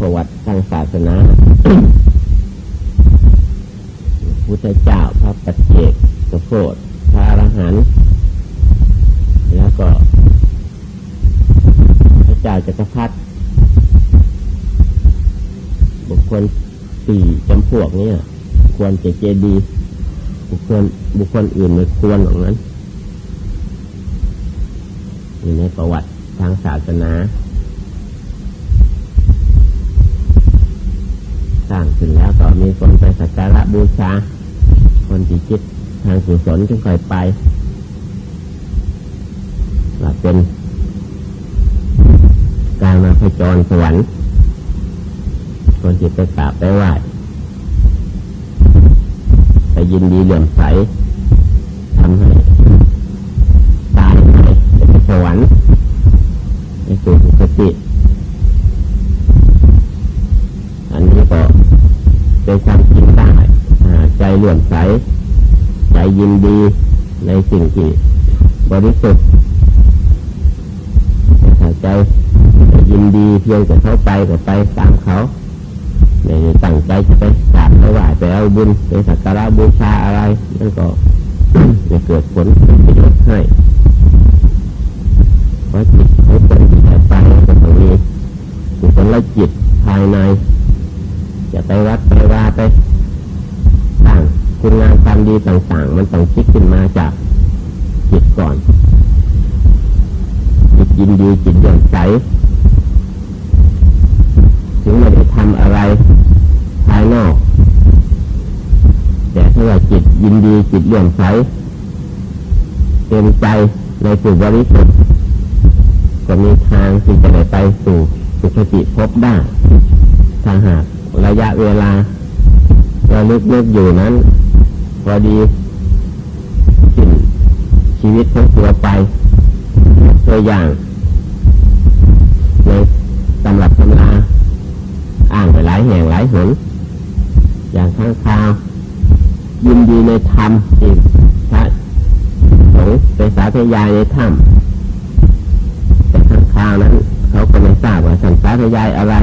ประวัติทางศาสนา พุทธเจ้าพระปัจเจกพระโพธิพระอรหันต์แล้วก็ พระเจ้าจักรพรรดิบุคคลสี่จำพวกเนี้ควรจะเจดี บุคคลบุคคลอื่นไม่ควรอย่างนั้นอยู่ในประวัติทางศาสนา ร้างขึ้นแล้วก็มีคนไปสักการะบูชา คนที่คิดทางกุศลจึงค่อยไปว่าเป็นการมาพจรสวรรค์ คนจิตไปกราบไปไหว้ไปยินดีเหลื่อมใสทำให้ตายไปสวรรค์ไปสู่สุคติ อันนี้ก็ เป็นความจริงได้ใจเหลื่อมใส ใจยินดีในสิ่งที่บริสุทธิ์ใจยินดีเพียงแต่เขาไปก็ไปตามเขาไม่ได้ตั้งใจจะไปกราบไปไหว้ไปเอาบุญไปสักการะบูชาอะไรนั่นก็จะเกิดผลประโยชน์ให้เพราะจิตเของคนที่จะไปก็ต้องมีกุศลจิตภายใน จะไปวัดไปว่าไปต่างคุณงามความดีต่างๆ มันต้องคิดขึ้นมาจากจิตก่อน จิตยินดีจิตเลื่อมใสถึงไม่ได้ทำอะไรภายนอก แต่ถ้าว่าจิตยินดีจิตเลื่อมใสเต็มใจในสู่บริสุทธิ์ก็มีทางที่จะได้ไปสู่สุคติภพได้ถ้าหาก ระยะเวลาเราลึกลึกอยู่นั้น พอดีสิ้นชีวิตของตัวไป ตัวอย่างในตำรับตำราอ่านไปหลายแห่งหลายหนอย่างข้างคาวยินดีในธรรมที่พระสงฆ์ไปสาธยายในถ้ำแต่ข้างคาวนั้น เขาก็ไม่ทราบว่าสันสาธยายอะไร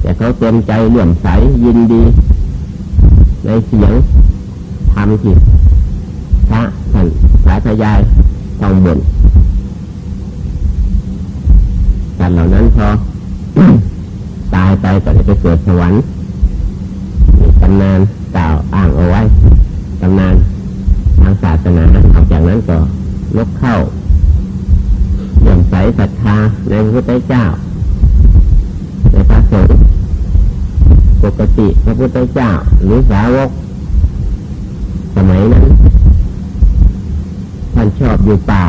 แต่เขาเต็มใจเลื่อมใสยินดี ในเสียงธรรมที่พระท่านสาธยายต้องบนแต่เหล่านั้นพอตายไปก็จะไปเกิดสวรรค์ตำนานกล่าวอ้างเอาไว้ตำนานทางศาสนาออกจากนั้นก็ลบเข้าเลื่อมใสศรัทธาในพระพุทธเจ้า ในพระสงฆ์ ปกติพระพุทธเจ้าหรือสาวก สมัยนั้นท่านชอบอยู่ป่า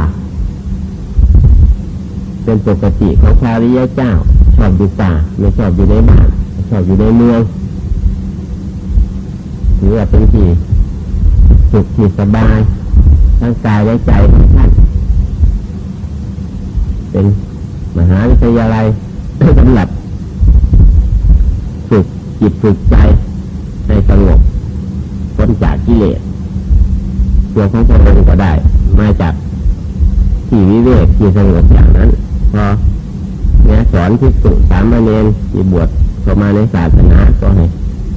เป็นปกติของชาริยเจ้า ชอบอยู่ป่าไม่ชอบอยู่ในบ้านชอบอยู่ในเมืองถือว่าเป็นที่สุขที่สบายทั้งกายและใจของท่านเป็นมหาวิทยาลัยสำหรับ จิตฝึกใจให้สงบพ้นจากกิเลสตัวของพระองก็ได้ มาจากที่วิเวกที่สงบอย่างนั้นพอเนี่ยสอนที่สุสามเณรที่บวชเข้ามาในศาสนาก็ให้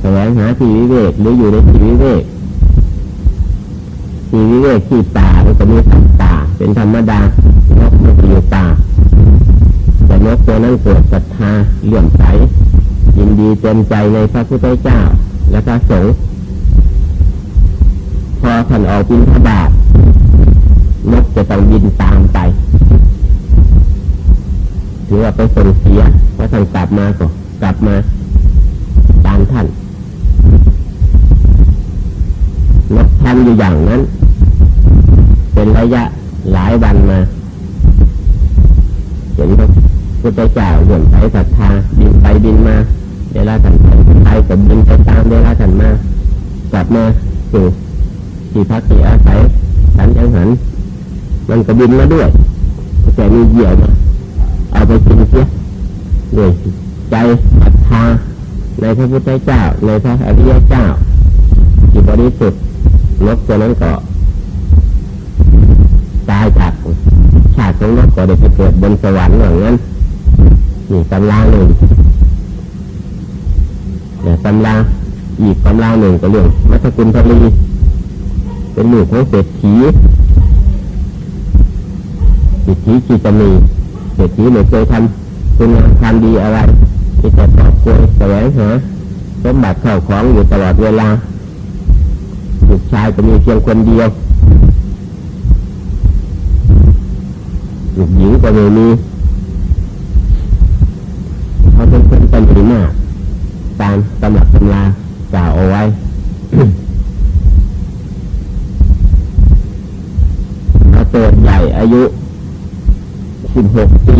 แสวงหาที่วิเวกหรืออยู่ในที่วิเวกที่วิเวกที่ป่ามันก็มีสัตว์ป่าเป็นธรรมดานกมันก็อยู่ป่าแต่นกตัวนั้นเกิดศรัทธาเลื่อมใส ยินดีเต็มใจในพระพุทธเจ้า และพระสงฆ์พอท่านออกบินทบาทนกจะต้องบินตามไปถือว่าไปส่งเสียพอท่านกลับมาก็กลับมาตามท่านนกทำอยู่อย่างนั้น เป็นระยะหลายวันมาเห็นพระพุทธเจ้าเลื่อมใสศรัทธาบินไปบินมา เวลาท่านไปก็บินไปตามเวลาท่านมากลับมาสู่ที่พักที่อาศัยฉันยังหัน มันก็บินมาด้วยแต่มีเหยี่ยวมาเอาไปกินเสียด้วยใจศรัทธาในพระพุทธเจ้าในพระอริยเจ้าที่บริสุทธิ์นกตัวนั้นก็ตายจากชาติของนกก็ได้ไปเกิดบนสวรรค์อย่างนั้นนี่ตำราหนึ่ง ตำราอีกตำราหนึ่งก็เรื่องมัทกุลพลีเป็นลูกของเศรษฐีเศรษฐีจิตมีเศรษฐีไม่เคยทำคุณงามความดีอะไรมีแต่ตอบกวยแสวงหาสมบัติเข้าของอยู่ตลอดเวลาลูกชายก็มีเพียงคนเดียวลูกหญิงก็ไม่มีเขาเป็นคนตันดีมาก ตามตำรับตำรากล่าวเอาไว้ มาเติบใหญ่อายุ16ปี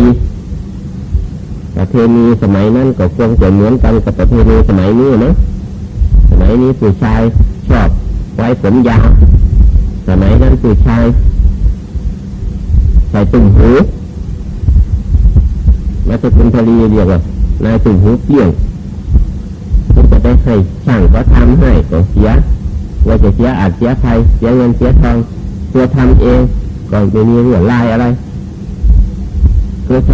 ประเพณีสมัยนั้นก็คงจะเหมือนกันกับประเพณีสมัยนี้นะสมัยนี้ผู้ชายชอบไว้ผมยาวสมัยนั้นผู้ชายใส่ตุ่มหูมาจะคุณทลีเรียกว่านายตุ่มหูเปี้ยงที่จะ ได้ให้ช่างก็ทำให้ก็เสีย ว่าจะเสียอาจเสียภัยเสียเงินเสียทอง ตัวทำเองก่อนจะมีเรื่องลายอะไรตัวท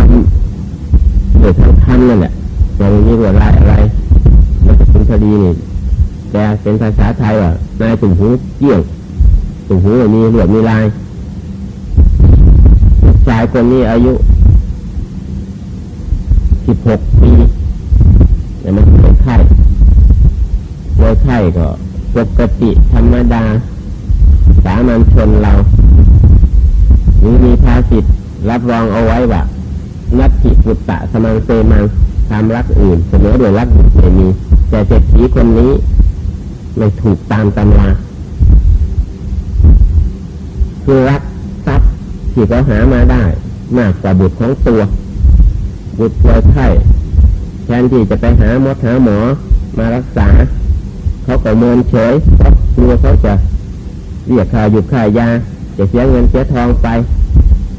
ำโดยทางทันนั่นแหละจะไม่มีเรื่องลายอะไรมันจะเป็นคดีนี่แต่เป็นภาษาไทยว่านายตุ่มหูเกี่ยงตุ่มหูมีเรื่องมีลายชายคนนี้อายุสิบหกปีแต่มันเป็นไข้ โดยไข้ก็ปกติธรรมดา สามัญชนเราหรือมีภาษิตรับรองเอาไว้ว่านัตถิปุตตะสมังเตมังความรักอื่นเสมอโดยรักบุตรไม่มีแต่เศรษฐีคนนี้ไม่ถูกตามตำราคือรักทรัพย์ที่เขาหามาได้ มากกว่าบุตรของตัว บุตรป่วยไข้แทนที่จะไปหาหมอหาหมอมารักษา เขาก็เมินเฉยเพราะกลัวเขาจะเรียกค่าหยุดค่ายาจะเสียเงินเสียทองไป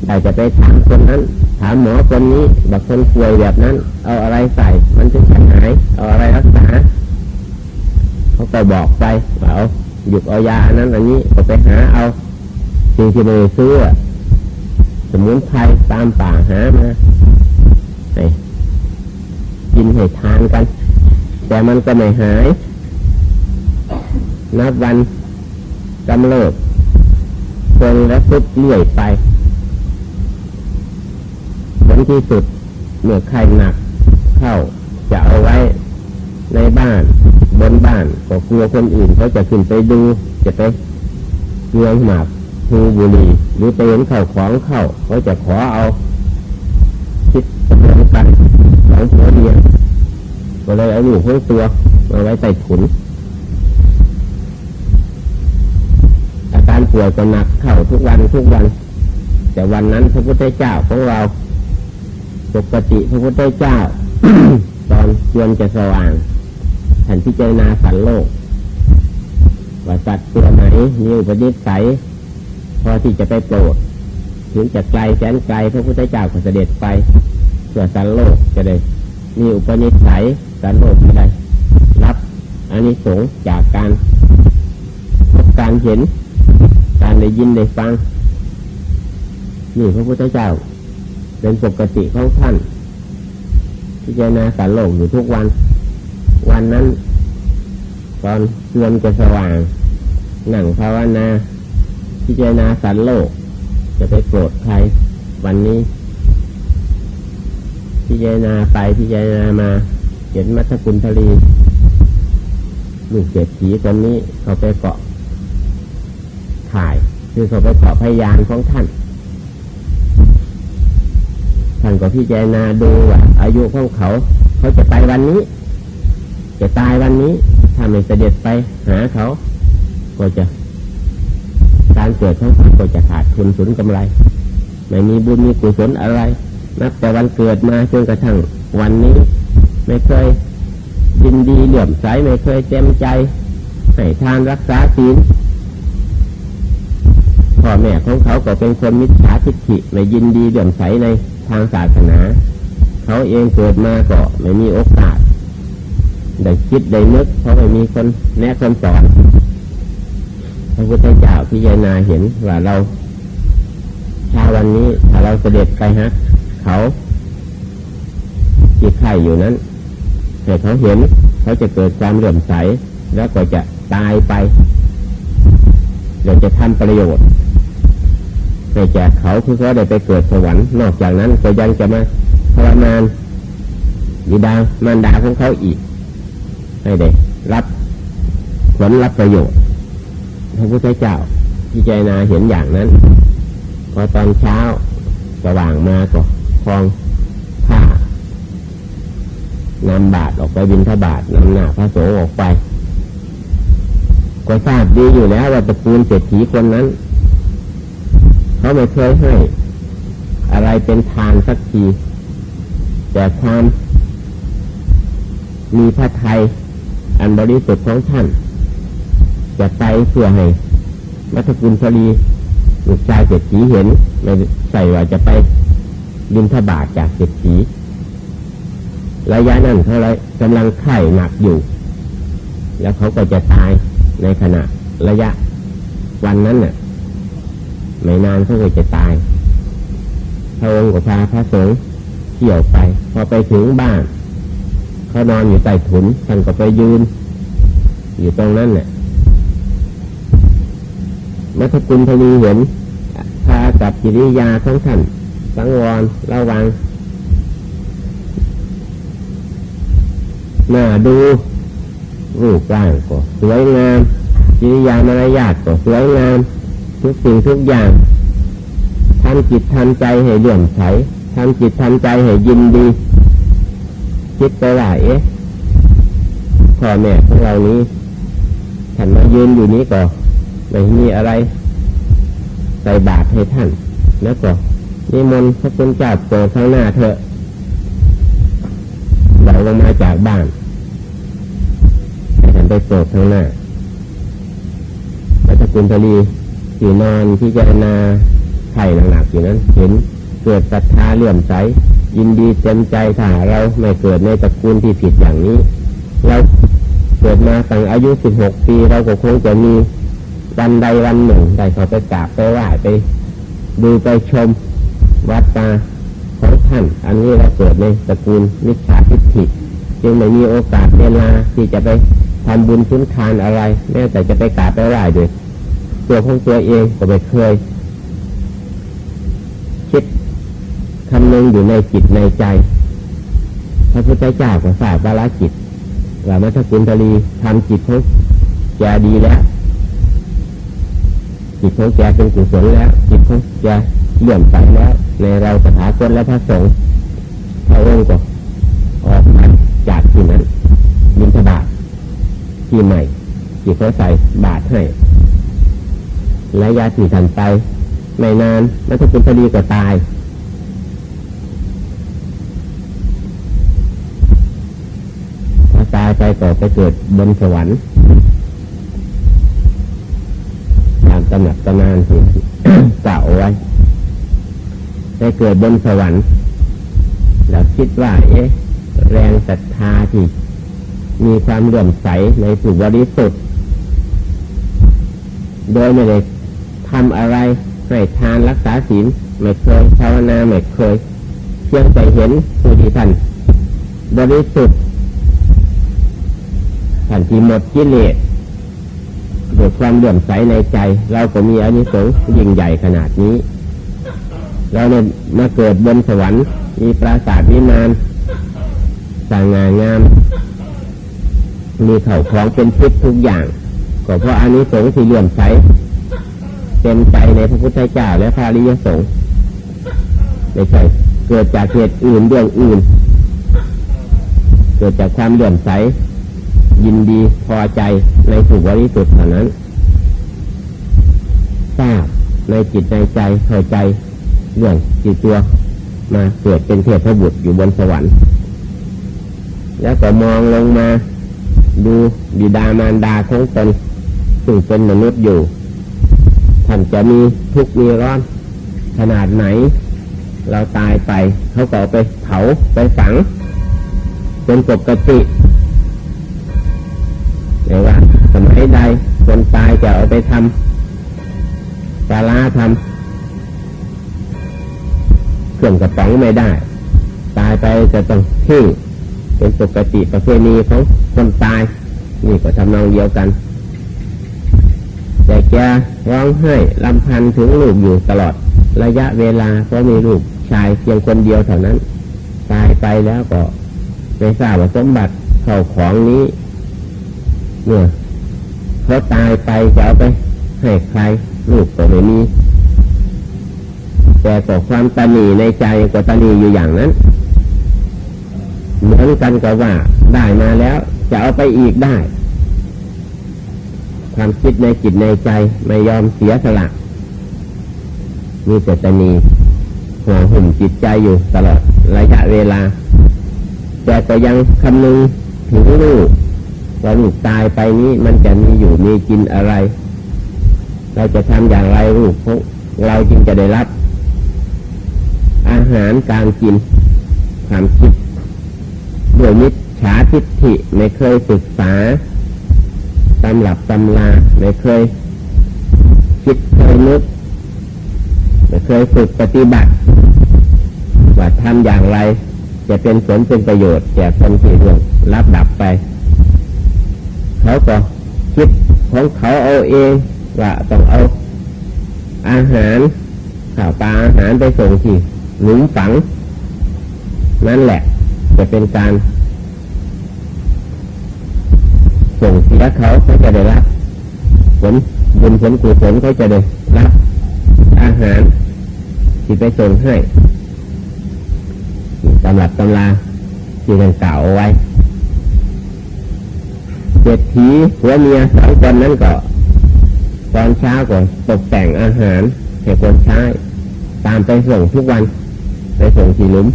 ได้จะไปถามคนนั้น ถามหมอคนนี้แบบคนป่วยแบบนั้น เอาอะไรใส่ มันจะหายเอาอะไรรักษาเขาก็บอกไปเอาหยุดเอายาอันนั้นอันนี้ก็ไปหาเอาสิ่งที่ไม่ได้ซื้อสมุนไพรตามป่าหามาให้กินให้ทานกัน แต่มันก็ไม่หาย นับวันกำเริบคงและสุดเรื่อยไปผลที่สุดเมื่อไข้หนักเข้าจะเอาไว้ในบ้านบนบ้านก็กลัวคนอื่นเขาจะขึ้นไปดูจะไปเงืองหมากหูบุรีหรือไปเห็นเข้าของเข้าเขาจะขอเอาคิดจำนวนกันสองหัวเดียวก็เลยเอาลูกของตัวมาไว้ใต้ถุน อา การป่วยก็หนักเข้าทุกวันทุกวัน แต่วันนั้นพระพุทธเจ้าของเราปกติพระพุทธเจ้า ตอนจวนจะสว่างท่านพิจารณาสันโลก ว่าสัตว์ตัวไหนมีอุปนิสัยพอที่จะไปโปรด ถึงจะไกลแสนไกลพระพุทธเจ้าก็เสด็จไปเพื่อสันโลกจะได้มีอุปนิสัยสันโลกจะได้รับอานิสงส์จากการพบการเห็น การได้ยินได้ฟังนี่พระพุทธเจ้า เป็นปกติของท่านพิจารณาสารโลกอยู่ทุกวัน วันนั้น ตอนเตือนจะสว่างหนังภาวนาพิจารณาสารโลก จะไปโกรธใครวันนี้พิจารณาไปพิจารณามาเห็นมัทกุลทลีลูกเศรษฐีคนนี้เขาไปเกาะ ถ่าย คือเขาไปเกาะพยานของท่าน ท่านก็พิจารณาดูว่าอายุของเขา เขาจะไปวันนี้ จะตายวันนี้ ถ้าไม่เสด็จไปหาเขา ก็จะ การเกิดของเขาก็จะขาดทุนสูญกำไรไม่มีบุญมีกุศลอะไร นับแต่วันเกิดมาจนกระทั่งวันนี้ ไม่เคยยินดีเหลื่อมใสไม่เคยเต็มใจให้ทานรักษาศีล พ่อแม่ของเขาก็เป็นคนมิจฉาทิฏฐิไม่ยินดีเหลื่อมใสในทางศาสนา เขาเองเกิดมาก็ไม่มีโอกาสได้คิดได้นึกเพราะไม่มีคนแนะคนสอนพระพุทธเจ้าพิจารณาเห็นว่าเราชาวันนี้ถ้าเราเสด็จไปฮะ เขาจิตไข่อยู่นั้นให้เขาเห็นเขาจะเกิดความเหลื่อมใสแล้วก็จะตายไปเดี๋ยวจะทำประโยชน์ ให้แก่เขาคือเขาได้ไปเกิดสวรรค์ นอกจากนั้นก็ยังจะมาทรมานบิดามารดาของเขาอีกให้ได้รับผลรับประโยชน์พระพุทธเจ้าพิจารณาเห็นอย่างนั้น พอตอนเช้าสว่างมาก็คลองผ้านำบาตรออกไปบินทบาทนำหน้าพระโสงออกไป ก็ทราบดีอยู่แล้วว่าตระกูลเศรษฐีคนนั้น เขาไม่เคยให้ อะไรเป็นทานสักที แต่ความมีพระไทย อันบริสุทธิ์ของท่าน จะไปเพื่อให้มัทกุลชลีลูกชายเศรษฐีเห็นไม่ใส่ว่าจะไปบินทบาทจากเศรษฐีระยะนั้นเขาเลยกำลังไข่หนักอยู่ แล้วเขาก็จะตายในขณะระยะวันนั้นน่ะ ไม่นานเขาก็จะตายพระองค์ก็พาพระสงฆ์เขี่ยวไป พอไปถึงบ้านเขานอนอยู่ใต้ถุนท่านก็ไปยืน อยู่ตรงนั้นเนี่ยมัทกุลทนีเห็นพากับกิริยาของท่านสังวรระวังหน้าดูรูปร่างก็สวยงามกิริยามารยาทก็สวยงาม ทุกสิ่งทุกอย่างทำจิตทำใจให้เลื่อมใสทำจิตทำใจให้ยินดี คิดไปว่าเอ๊ะพ่อแม่ของเรานี้ท่านมายืนอยู่นี้ก็ไม่มีอะไรใส่บาตรให้ท่าน แล้วก็นิมนต์พระคุณเจ้าโปรดข้างหน้าเถอะเราลงมาจากบ้านให้ท่านไปโปรดข้างหน้าแล้วถ้าคุณทลี ที่นอนที่จะนาไข่หนักๆอยู่นั้น เห็นเกิดศรัทธาเลื่อมใส ยินดีเต็มใจถ้าเราไม่เกิดในตระกูลที่ผิดอย่างนี้ เราเกิดมาตั้งอายุสิบหกปี เราก็คงจะมีวันใดวันหนึ่งได้เขาไปกราบไปไหว้ไป ดูไปชมวัดตาของท่าน อันนี้เราเกิดในตระกูลมิจฉาทิฏฐิจึงไม่มีโอกาสเวลาที่จะไปทำบุญชุนทานอะไร แม้แต่จะไปกราบไปไหว้ด้วย ตัวของตัวเองก็ไม่เคย คิดคำนึงอยู่ในจิตในใจ พระพุทธเจ้าก็ทราบวาระจิตว่ามัทกุลทลีทำจิตของแกดีแล้วจิตของแกเป็นกุศลแล้ว จิตของแกเลื่อมใสแล้ว ในเราสถาคตและพระสงฆ์พระองค์ก็ออกมาจากที่นั้นบินทบาทที่ใหม่จิตเขาใส่บาทให้ และยาสีทันไป ไม่นานมัทกุลทลีก็ตาย พอตายไปก็ไปเกิดบนสวรรค์ตามตำหนักตำนานที่กล่าวไว้ไปเกิดบนสวรรค์แล้วคิดว่า เอ๊ะ แรงศรัทธาที่มีความเลื่อมใสในสุบริสุทธิ์โดยไม่ได้ ทำอะไรให้ทานรักษาศีลไม่เคยภาวนาไม่เคยเพียงแต่เห็นผู้ที่ท่านบริสุทธิ์ท่านที่หมดกิเลสด้วยความเลื่อมใสในใจ เราก็มีอนิสงส์ยิ่งใหญ่ขนาดนี้ เราเนี่ยมาเกิดบนสวรรค์ มีปราสาทวิมานสางางาม มีเข่าของเป็นทิพย์ทุกอย่าง ก็เพราะอนิสงส์ที่เลื่อมใส เต็มใจในพระพุทธเจ้าและพระอริยสงฆ์ไม่ใช่เกิดจากเหตุอื่นเรื่องอื่น เกิดจากความเลื่อมใส ยินดีพอใจในสุบริสุทธิ์เท่านั้นทราบในจิตในใจเข้าใจเรื่องจิตตัวมาเกิดเป็นเทพบุตรอยู่บนสวรรค์ แล้วก็มองลงมาดูบิดามารดาของตนซึ่งเป็นมนุษย์อยู่ ท่านจะมีทุกข์มีร้อน ขนาดไหน เราตายไป เขาก็ไปเผาไปฝังเป็นปกติแต่ว่าสมัยใดคนตายจะเอาไปทำปลาลาทำเครื่องกระป๋องไม่ได้ ตายไปจะต้องทิ้งเป็นปกติประเพณีของคนตาย นี่ก็ทำนองเดียวกัน แต่แกร้องไห้ลำพันถึงลูกอยู่ตลอด ระยะเวลาเพราะมีลูกชายเพียงคนเดียวเท่านั้น ตายไปแล้วก็ไม่ทราบว่าสมบัติเข้าของนี้เนี่ยเขาตายไปจะเอาไปให้ใครลูกก็ไม่มีแต่ก็ความตานีในใจก็ตานีอยู่อย่างนั้น เหมือนกันกับว่าได้มาแล้ว จะเอาไปอีกได้ ความคิดในจิตในใจไม่ยอมเสียสละมีแต่ตานีห่วหุ่มจิตใจอยู่ตลอดระยะเวลา แต่ก็ยังคำนึงถึงลูกว่าลูกตายไปนี้มันจะมีอยู่มีกินอะไร เราจะทำอย่างไรลูกเราจึงจะได้รับ อาหารการกินความคิดด้วยมิจฉาทิฏฐิไม่เคยศึกษา ตำรับตำลาไม่เคยคิดเคยนึกไม่เคยฝึกปฏิบัติ ว่าทำอย่างไรจะเป็นผลเป็นประโยชน์แก่คนที่ร่วงรับดับไป เขาก็คิดของเขาเอาเองว่าต้องเอาอาหารข้าวปลาอาหารไปส่งที่หลุมฝัง นั่นแหละจะเป็นการ ส่งเสียเขาเขาจะได้รับผลบุญผลกุศลเขาจะได้รับอาหารที่ไปส่งให้ตำรับตำราที่ท่านกล่าวเอาไว้เศรษฐีหัวเมียสองคนนั้นก็ตอนเช้าก็ตกแต่งอาหารให้คนใช้ตามไปส่งทุกวัน ไปส่งที่ลุม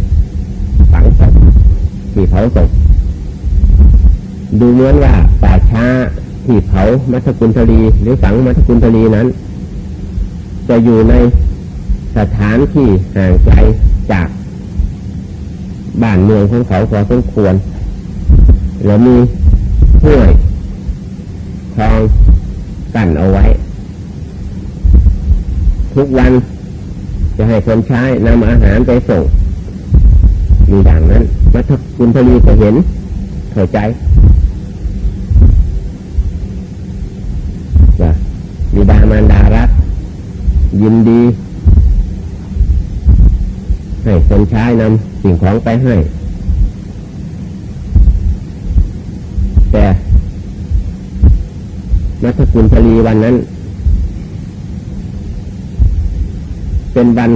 ฝังศพที่เผาศพ ดูเหมือนว่าป่าช้าที่เผามัทกุลทลีหรือฝังมัทกุลทลีนั้น จะอยู่ในสถานที่ห่างไกลจากบ้านเมืองของเขาพอสมควร แล้วมีห้วยคลองกั้นเอาไว้ ทุกวันจะให้คนใช้นำอาหารไปส่ง มีอย่างนั้นมัทกุลทลีก็เห็นเข้าใจว่า บิดามารดารัก ยินดี ให้คนใช้นำสิ่งของไปให้ แต่มัทกุลทลีวันนั้น เป็นวัน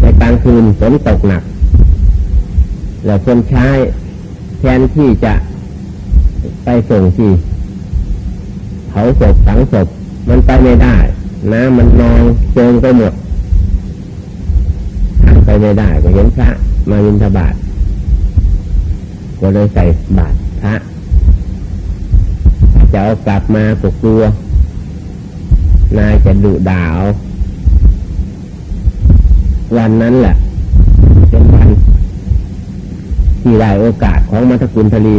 ในกลางคืนฝนตกหนัก แล้วคนใช้แทนที่จะไปส่งที่เผาศพฝังศพ มันไปไม่ได้น้ำมันนองเจิงไปหมดทางไปไม่ได้ก็เห็นพระมาบินทบาทก็เลยใส่บาตรพระจะเอากลับมาก็กลัวนายจะดุด่าเอาวันนั้นแหละเป็นวันที่ได้โอกาสของมัทกุลทลี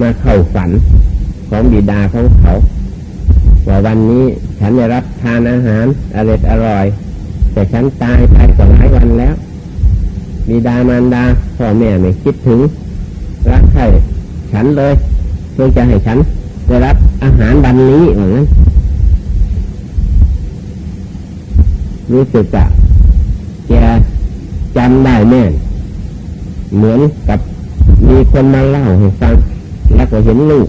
มาเข้าฝันของบิดาของเขา ว่าวันนี้ฉันได้รับทานอาหารอร่อยอร่อย แต่ฉันตายไปก่อนหลายวันแล้วบิดามารดาพ่อแม่ไม่คิดถึง รักใครฉันเลยเพื่อจะให้ฉันได้รับอาหารวันนี้เหมือนรู้สึกจะแกจำได้แม่เหมือนกับมีคนมาเล่าให้ฟัง แล้วก็เห็นลูก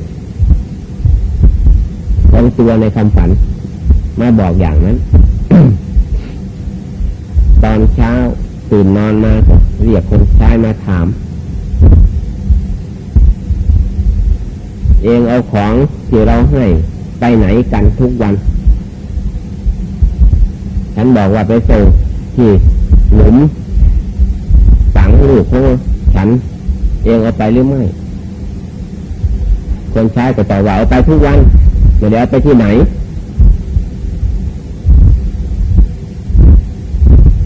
ของตัวในคำฝัน มาบอกอย่างนั้น ตอนเช้าตื่นนอนมาเรียกคนใช้มาถาม เองเอาของที่เราให้ไปไหนกันทุกวัน ฉันบอกว่าไปส่งที่หลุมฝังลูกของฉัน เองเอาไปหรือไม่ คนใช้ก็ตอบว่าเอาไปทุกวัน ไม่ได้เอาไปที่ไหน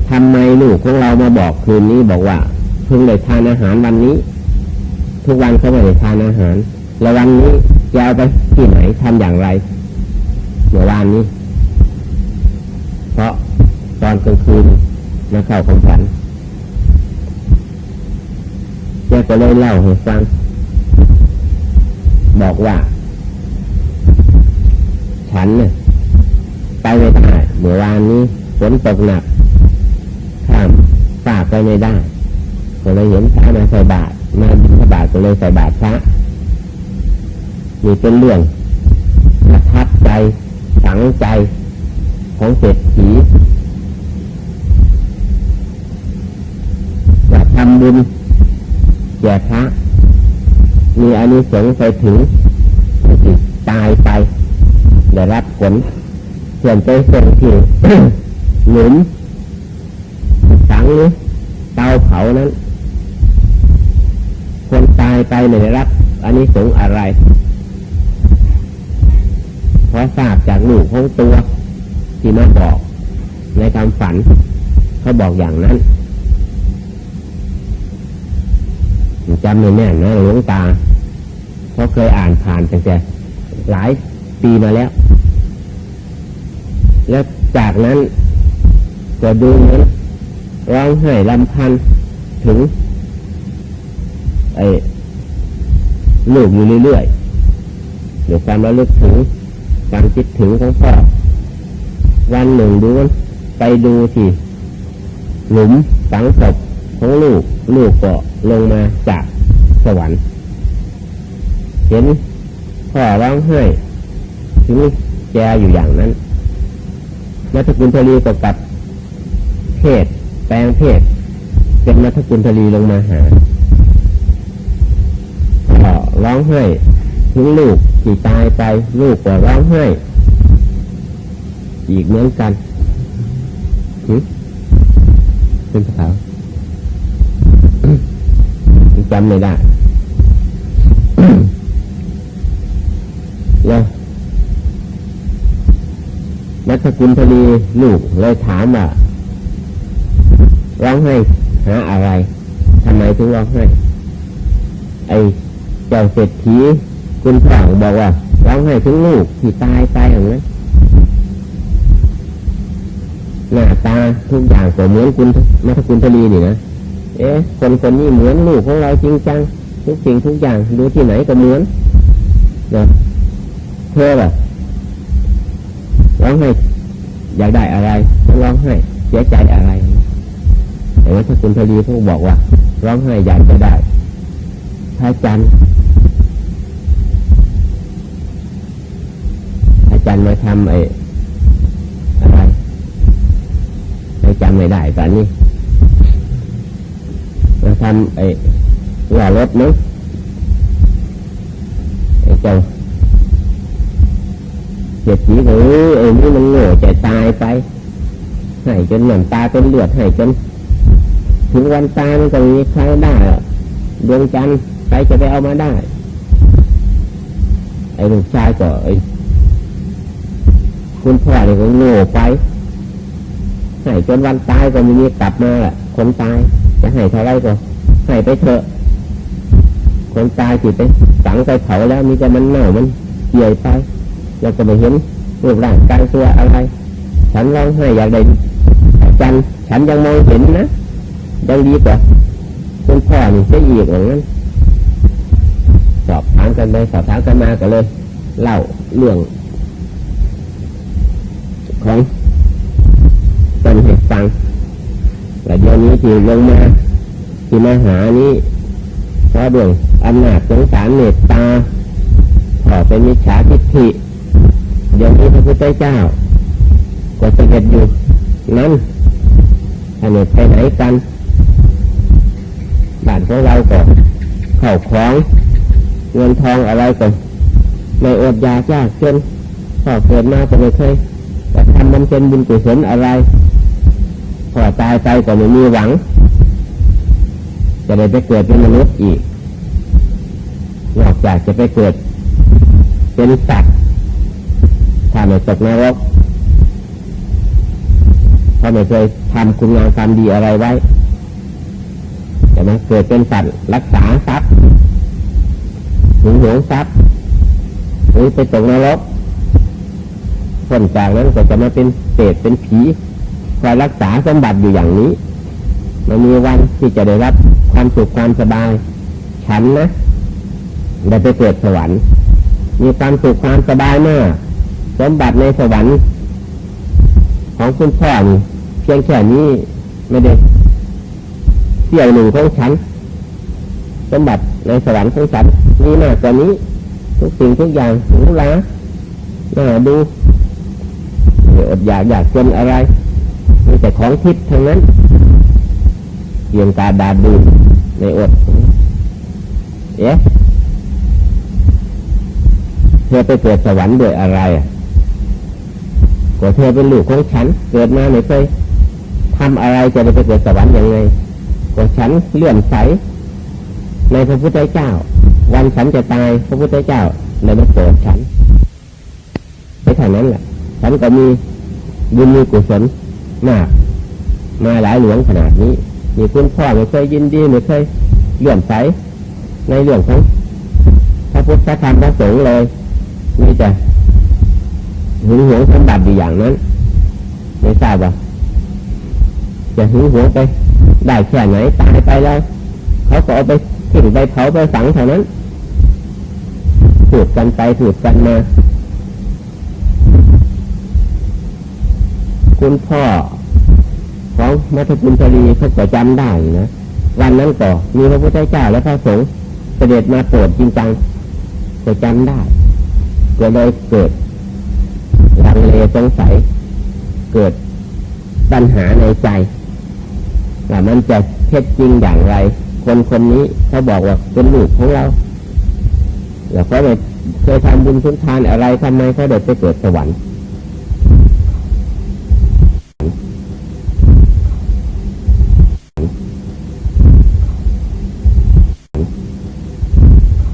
ทำไมลูกของเรามาบอกคืนนี้บอกว่าเพิ่งได้ทานอาหารวันนี้ ทุกวันเขาไม่ได้ทานอาหาร แล้ววันนี้จะเอาไปที่ไหนทำอย่างไรเมื่อวานนี้ เพราะตอนกลางคืนมาเข้าของฉันแกก็เลยเล่าให้ฟัง บอกว่า ฉันเนี่ยไปไม่ได้เมื่อวานนี้ฝนตกหนักข้ามฝากไปไม่ได้ก็เลยเห็นพระมาใส่บาตรมาบิณฑบาตก็เลยใส่บาตรพระนี่เป็นเรื่องประทับใจฝังใจของเศรษฐีจะทำบุญแก่พระมีอานิสงส์ไปถึงที่ตายไป ได้รับผลส่วนไปส่งที่หลุมฝังหรือเตาเผานั้นคนตายไปไม่ได้รับอานิสงส์อะไรเพราะทราบจากลูกของตัว ที่มาบอกในความฝัน เขาบอกอย่างนั้นจำไม่แน่นนะหลวงตาเพราะเคยอ่านผ่านตั้งแต่หลาย ปีมาแล้ว แล้วจากนั้นก็ดูเหมือนร้องไห้ลำพันถึง ไอ้ลูกอยู่เรื่อยๆเดี๋ยวความระลึกถึงการคิดถึงของพ่อวันหนึ่งดูมันไปดูที่หลุมฝังศพของลูกลูกก็ลงมาจากสวรรค์ เห็นพ่อร้องไห้ ถึงแกอยู่อย่างนั้นมัทกุลทลีก็กลับเพศแปลงเพศเป็นมัทกุลทลีลงมาหาพ่อร้องไห้ถึงลูกที่ตายไปลูกก็ร้องไห้อีกเหมือนกันหึเป็นภาษาจำไม่ได้ แล้ว นัทกุลพลีลูกเลยถามว่าร้องไห้หาอะไรทำไมถึงร้องไห้ไอเจ้าเศรษฐีคุณพ่อบอกว่าร้องไห้ถึงลูกที่ตายไปอย่างนั้นหน้าตาทุกอย่างก็เหมือนคุณมัทกุลพลีนี่นะเอ๊ะคนคนนี้เหมือนลูกของเราจริงจังทุกสิ่งทุกอย่างดูที่ไหนก็เหมือนนะเธอแบบร้องไห้ อยากได้อะไรร้องไห้เสียใจอะไร แต่ว่าถ้าคุณพอดีพวกบอกว่า ร้องไห้อยากจะได้พระจันทร์พระจันทร์มาทำไอ้อะไรไม่จำไม่ได้ตอนนี้มาทำไอ้ล้อรถมั้งไอ้เจ้า เจ็ดสีก็เออไอ้นี่มันโง่ใจตายไปให้จนหนังตาเป็นเลือดให้จนถึงวันตายมันก็มีใครได้หรอกดวงจันทร์ใครจะไปเอามาได้ ไอ้ลูกชายก็ไอ้คุณพ่อเนี่ยก็โง่ไปให้จนวันตายก็ไมมีกลับมาแหละคนตายจะให้เท่าไรก็ให้ไปเถอะคนตายสิไปฝังไปเผาแล้วมีแต่มันเน่ามันเกี่ยไป เราก็ไม่เห็นรูปร่างกายตัวอะไร ฉันร้องไห้อยากได้จันทร์ฉันยังมองเห็นนะยังดีกว่าคุณพ่อนี่จะอีกอย่างนั้นสอบถามกันไปสอบถามกันมาก็เลย เล่าเรื่องของตนเหตุฟังแต่เดี๋ยวนี้ที่ลงมาที่มาหานี้เพราะด้วยอำนาจสงสารเมตตาขอเป็นมิจฉาทิฏฐิ เดี๋ยวนี้พระพุทธเจ้าก็จะเกิดอยู่นั้นอันนี้ไปไหนกันบ้านของเราก็เข้าของเงินทองอะไรก็ไม่อดอยากยากจนพอเกิดมาก็ไม่เคยจะทำมันเป็นบุญกุศลอะไรพอตายไปก็ไม่มีหวัง จะได้ไปเกิดเป็นมนุษย์อีกนอกจากจะไปเกิดเป็นสัตว์ ถ้าไม่ตกนรกถ้าไม่เคยทำคุณงามความดีอะไรไว้จะมาเกิดเป็นสัตว์รักษาทรัพย์หึงหวงทรัพย์หรือไปตกนรกคนจากนั้นก็จะมาเป็นเศษเป็นผีคอยรักษาสมบัติอยู่อย่างนี้ มันมีวันที่จะได้รับความสุขความสบาย ฉันนะได้ไปเกิดสวรรค์ มีความสุขความสบายมาก สมบัติในสวรรค์ของคุณพ่อนี่เพียงแค่นี้ไม่ได้เสี่ยวหนึ่งของฉัน สมบัติในสวรรค์ของฉันมีมากกว่านี้ ทุกสิ่งทุกอย่างหรูหราน่าดูอดอยากอยากจนอะไรมีแต่ของทิพย์ทั้งนั้นเพียงตาดาดูในอดเอ๊ะเธอไปเกิดสวรรค์ด้วยอะไรอะ ก็เธอเป็นลูกของฉัน เกิดมาไม่เคยทำอะไรจะไปเกิดสวรรค์ยังไงก็ฉันเลื่อมใสในพระพุทธเจ้า วันฉันจะตายพระพุทธเจ้าเลยมาโปรดฉันไปท่านั้นแหละฉันก็มีบุญมีกุศลมาก มาหลายหลวงขนาดนี้ มีคุณพ่อไม่เคยยินดีไม่เคยเลื่อมใสในเรื่องของพระพุทธธรรมพระสงฆ์เลยมีแต่ หึงหวงสมบัติอยู่อย่างนั้น ไม่ทราบว่าจะหึงหวงไป ได้แค่ไหนตายไปแล้ว เขาก็เอาไปทิ้งไปเผาไปฝังเท่านั้นถูดกันไปถูดกันมา คุณพ่อของมัทกุลจรีเขาก็จำได้นะวันนั้นก็มีพระพุทธเจ้าและพระสงฆ์เสด็จมาโปรดจริงจังก็จำได้ก็เลยเกิด เลสงสัย เกิดปัญหาในใจว่ามันจะเท็จจริงอย่างไร คนคนนี้เขาบอกว่าเป็นลูกของเราแล้วเขาเคยทำบุญทุนทานอะไรทำไมเขาเด็ไปเกิดสวรรค์